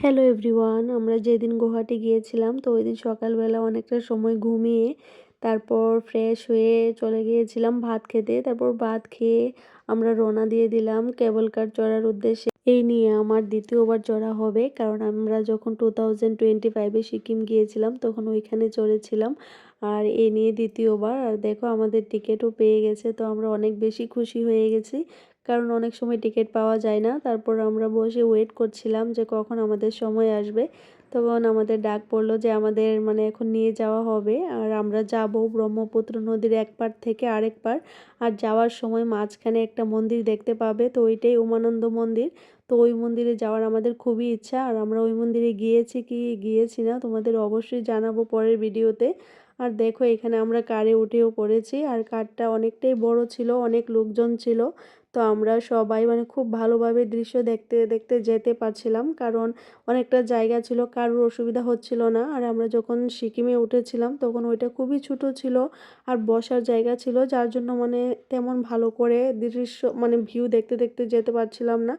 Hello everyone আমরা যেদিন গুয়াহাটি গিয়েছিলাম, তো ওই দিন সকালবেলা অনেকটা সময় ঘুমিয়ে তারপর ফ্রেশ হয়ে চলে গিয়েছিলাম ভাত খেতে। তারপর ভাত খেয়ে আমরা রওনা দিয়ে দিলাম কেবল কার চড়ার উদ্দেশ্যে। এই নিয়ে আমার দ্বিতীয়বার চড়া হবে, কারণ আমরা যখন টু থাউজেন্ড টোয়েন্টি ফাইভে সিকিম গিয়েছিলাম, তখন ওইখানে চড়েছিলাম। আর এই নিয়ে দ্বিতীয়বার, আর দেখো আমাদের টিকিটও পেয়ে গেছে, তো আমরা অনেক বেশি খুশি হয়ে গেছি। কারণ অনেক সময় টিকিট পাওয়া যায় না। তারপর আমরা বসে ওয়েট করছিলাম যে কখন আমাদের সময় আসবে। তখন আমাদের ডাক পড়ল যে আমাদের মানে এখন নিয়ে যাওয়া হবে। আর আমরা যাব ব্রহ্মপুত্র নদীর এক পার থেকে আরেক পার। আর যাওয়ার সময় মাঝখানে একটা মন্দির দেখতে পাবে। তো ওইটাই উমানন্দ মন্দির। তো ওই মন্দিরে যাওয়ার আমাদের খুবই ইচ্ছা। আর আমরা ওই মন্দিরে গিয়েছি কি গিয়েছি না তোমাদের অবশ্যই জানাব পরের ভিডিওতে। আর দেখো এখানে আমরা কারে উঠেও পড়েছি। আর কারটা অনেকটাই বড় ছিল, অনেক লোকজন ছিল। তো আমরা সবাই মানে খুব ভালোভাবে দৃশ্য দেখতে দেখতে যেতে পারছিলাম। কারণ অনেকটা জায়গা ছিল, কারোর অসুবিধা হচ্ছিল না। আর আমরা যখন সিকিমে উঠেছিলাম, তখন ওইটা খুবই ছোট ছিল আর বসার জায়গা ছিল, যার জন্য মানে তেমন ভালো করে দৃশ্য মানে ভিউ দেখতে দেখতে যেতে পারছিলাম না।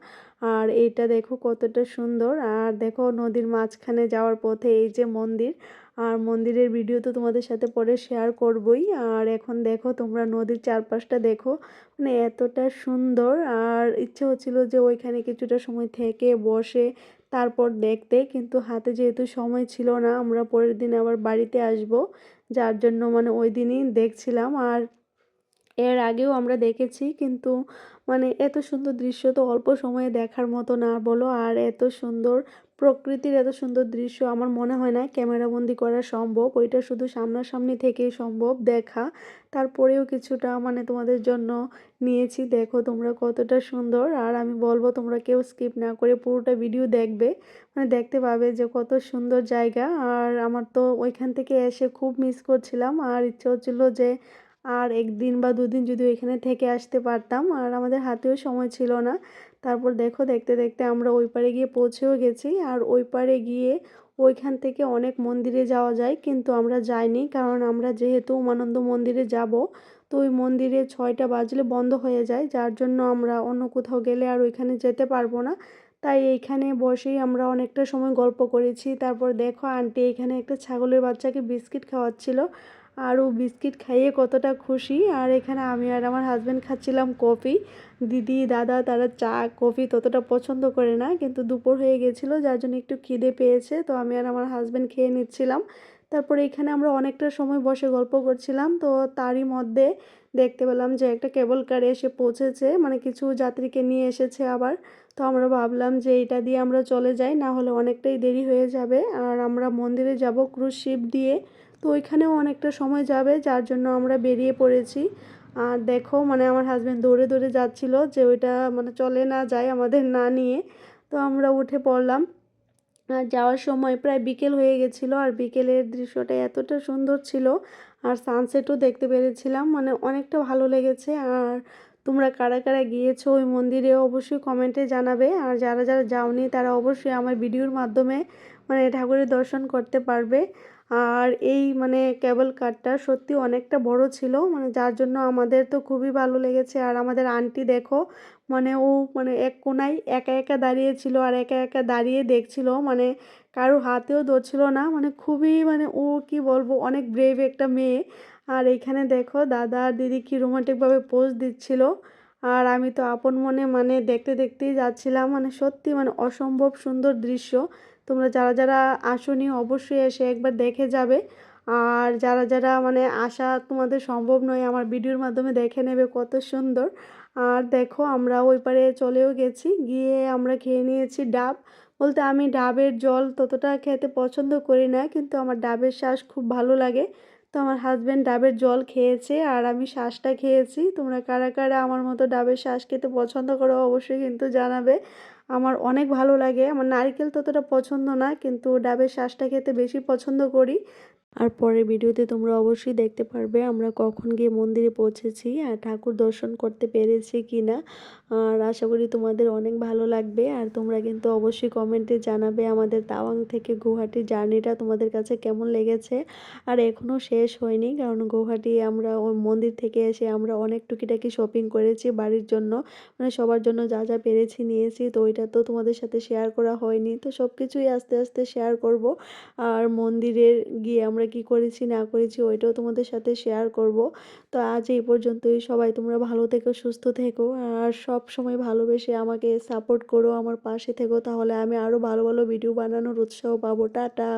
আর এইটা দেখো কতটা সুন্দর। আর দেখো নদীর মাঝখানে যাওয়ার পথে এই যে মন্দির আর মন্দিরের ভিডিও তো তোমাদের সাথে পরে শেয়ার করবই। আর এখন দেখো, তোমরা নদীর চারপাশটা দেখো মানে এতটা সুন্দর। আর ইচ্ছে হচ্ছিল যে ওইখানে কিছুটা সময় থেকে বসে তারপর দেখতে, কিন্তু হাতে যেহেতু সময় ছিল না, আমরা পরের দিন আবার বাড়িতে আসব। যার জন্য মানে ওই দিনই দেখছিলাম। আর এর আগেও আমরা দেখেছি, কিন্তু মানে এত সুন্দর দৃশ্য তো অল্প সময়ে দেখার মতো না বলো। আর এত সুন্দর প্রকৃতির এত সুন্দর দৃশ্য আমার মনে হয় না ক্যামেরাবন্দি করা সম্ভব। ওইটা শুধু সামনাসামনি থেকেই সম্ভব দেখা। তারপরেও কিছুটা মানে তোমাদের জন্য নিয়েছি। দেখো তোমরা কতটা সুন্দর। আর আমি বলব তোমরা কেউ স্কিপ না করে পুরোটা ভিডিও দেখবে। মানে দেখতে পাবে যে কত সুন্দর জায়গা। আর আমার তো ওইখান থেকে এসে খুব মিস করছিলাম। আর ইচ্ছে হচ্ছিল যে আর একদিন বা দুদিন যদি ওইখানে থেকে আসতে পারতাম, আর আমাদের হাতেও সময় ছিল না। তারপর দেখো, দেখতে দেখতে আমরা ওই পারে গিয়ে পৌঁছেও গেছি। আর ওই পারে গিয়ে ওইখান থেকে অনেক মন্দিরে যাওয়া যায়, কিন্তু আমরা যাইনি, কারণ আমরা যেহেতু উমানন্দ মন্দিরে যাব, তো ওই মন্দিরে ছয়টা বাজলে বন্ধ হয়ে যায়। যার জন্য আমরা অন্য কোথাও গেলে আর ওইখানে যেতে পারব না। তাই এইখানে বসেই আমরা অনেকটা সময় গল্প করেছি। তারপর দেখো, আন্টি এখানে একটা ছাগলের বাচ্চাকে বিস্কিট খাওয়াচ্ছিল। আর ও বিস্কিট খাইয়ে কতটা খুশি। আর এখানে আমি আর আমার হাজব্যান্ড খাচ্ছিলাম কফি। দিদি, দাদা তারা চা, কফি ততটা পছন্দ করে না, কিন্তু দুপুর হয়ে গেছিল, যার জন্য একটু খিদে পেয়েছে, তো আমি আর আমার হাজব্যান্ড খেয়ে নিচ্ছিলাম। তারপরে এখানে আমরা অনেকটা সময় বসে গল্প করছিলাম, তো তারই মধ্যে দেখতে পেলাম যে একটা কেবল কারে এসে পৌঁছেছে মানে কিছু যাত্রীকে নিয়ে এসেছে আবার। তো আমরা ভাবলাম যে এটা দিয়ে আমরা চলে যাই, না হলে অনেকটাই দেরি হয়ে যাবে। আর আমরা মন্দিরে যাব ক্রুজ শিপ দিয়ে। তো ওইখানেও অনেকটা সময় যাবে, যার জন্য আমরা বেরিয়ে পড়েছি। আর দেখো মানে আমার হাজব্যান্ড দৌড়ে দৌড়ে যাচ্ছিল যে ওইটা মানে চলে না যায় আমাদের না নিয়ে। তো আমরা উঠে পড়লাম। আর যাওয়ার সময় প্রায় বিকেল হয়ে গেছিল আর বিকেলের দৃশ্যটা এতটা সুন্দর ছিল। আর সানসেটও দেখতে পেরেছিলাম মানে অনেকটা ভালো লেগেছে। আর তোমরা কারা কারা গিয়েছো ওই মন্দিরে অবশ্যই কমেন্টে জানাবে। আর যারা যারা যাওনি তারা অবশ্যই আমার ভিডিওর মাধ্যমে মানে ঠাকুরের দর্শন করতে পারবে। আর এই মানে কেবল কারটা সত্যি অনেকটা বড় ছিল মানে যার জন্য আমাদের তো খুবই ভালো লেগেছে। আর আমাদের আন্টি দেখো মানে ও মানে এক কোনায় একা একা দাঁড়িয়েছিল আর একা একা দাঁড়িয়ে দেখছিল মানে কারও হাতেও ধরছিল না মানে খুবই মানে ও কি বলব, অনেক ব্রেভ একটা মেয়ে। আর এইখানে দেখো দাদা আর দিদি কি রোমান্টিকভাবে পোজ দিচ্ছিল। আর আমি তো আপন মনে মানে দেখতে দেখতেই যাচ্ছিলাম। মানে সত্যি মানে অসম্ভব সুন্দর দৃশ্য। তোমরা যারা যারা আসনি অবশ্যই এসে একবার দেখে যাবে। আর যারা যারা মানে আসা তোমাদের সম্ভব নয়, আমার ভিডিওর মাধ্যমে দেখে নেবে কত সুন্দর। আর দেখো আমরা ওই পারে চলেও গেছি। গিয়ে আমরা খেয়ে নিয়েছি ডাব। বলতে আমি ডাবের জল ততটা খেতে পছন্দ করি না, কিন্তু আমার ডাবের শ্বাস খুব ভালো লাগে। তো আমার হাজব্যান্ড ডাবের জল খেয়েছে আর আমি শ্বাসটা খেয়েছি। তোমরা কারা কারা আমার মতো ডাবের শ্বাস খেতে পছন্দ করো অবশ্যই কিন্তু জানাবে। আমার অনেক ভালো লাগে। আমার নারকেল ততটা পছন্দ না, কিন্তু ডাবের শ্বাসটা খেতে বেশি পছন্দ করি। আর পরের ভিডিওতে তোমরা অবশ্যই দেখতে পারবে আমরা কখন গিয়ে মন্দিরে পৌঁছেছি আর ঠাকুর দর্শন করতে পেরেছি কি না। আর আশা করি তোমাদের অনেক ভালো লাগবে আর তোমরা কিন্তু অবশ্যই কমেন্টে জানাবে আমাদের তাওয়াং থেকে গুয়াহাটির জার্নিটা তোমাদের কাছে কেমন লেগেছে। আর এখনও শেষ হয়নি কারণ গুয়াহাটি আমরা ওই মন্দির থেকে এসে আমরা অনেক টুকিটাকি শপিং করেছি বাড়ির জন্য। মানে সবার জন্য যা যা পেরেছি নিয়েছি তো ওইটা তো তোমাদের সাথে শেয়ার করা হয়নি। তো সব কিছুই আস্তে আস্তে শেয়ার করব। আর মন্দিরের গিয়ে আমরা কি করেছি, না করেছি ওইটাও তোমাদের সাথে শেয়ার করব। তো আজ এই পর্যন্তই। সবাই তোমরা ভালো থেকো, সুস্থ থেকো, আর সব সময় ভালোবেসে আমাকে সাপোর্ট করো, আমার পাশে থেকো। তাহলে আমি আরও ভালো ভালো ভিডিও বানানোর উৎসাহ পাবো। টাটা।